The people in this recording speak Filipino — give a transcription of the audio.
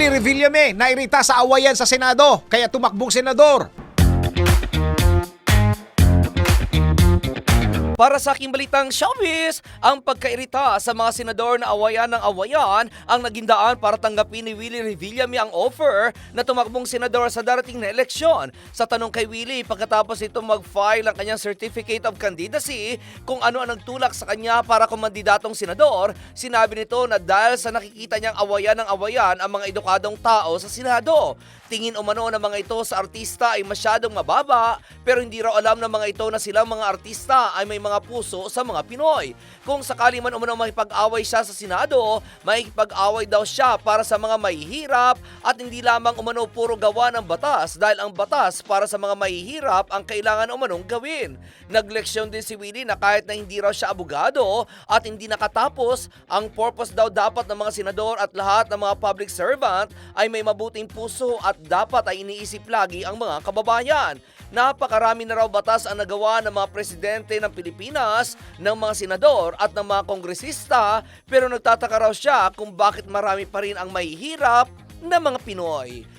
Willie Revillame nairita sa awayan sa Senado kaya tumakbong senador. Para sa aking balitang showbiz, ang pagkairita sa mga senador na awayan ng awayan ang naging daan para tanggapin ni Willie Revillame ang offer na tumakbong senador sa darating na eleksyon. Sa tanong kay Willie, pagkatapos ito mag-file ang kanyang Certificate of Candidacy kung ano ang nagtulak sa kanya para kumandidatong senador, sinabi nito na dahil sa nakikita niyang awayan ng awayan ang mga edukadong tao sa Senado. Tingin umano ng mga ito sa artista ay masyadong mababa pero hindi raw alam ng mga ito na silang mga artista ay may mga puso sa mga Pinoy. Kung sakali man umano makipag-away siya sa Senado, makikipag-away daw siya para sa mga mahihirap at hindi lamang umano puro gawa ng batas dahil ang batas para sa mga mahihirap ang kailangan umanong gawin. Nagleksyon din si Willie na kahit na hindi raw siya abogado at hindi nakatapos, ang purpose daw dapat ng mga senador at lahat ng mga public servant ay may mabuting puso at dapat ay iniisip lagi ang mga kababayan. Napakarami na raw batas ang nagawa ng mga presidente ng Pilipinas, ng mga senador at ng mga kongresista pero nagtataka raw siya kung bakit marami pa rin ang mahihirap na mga Pinoy.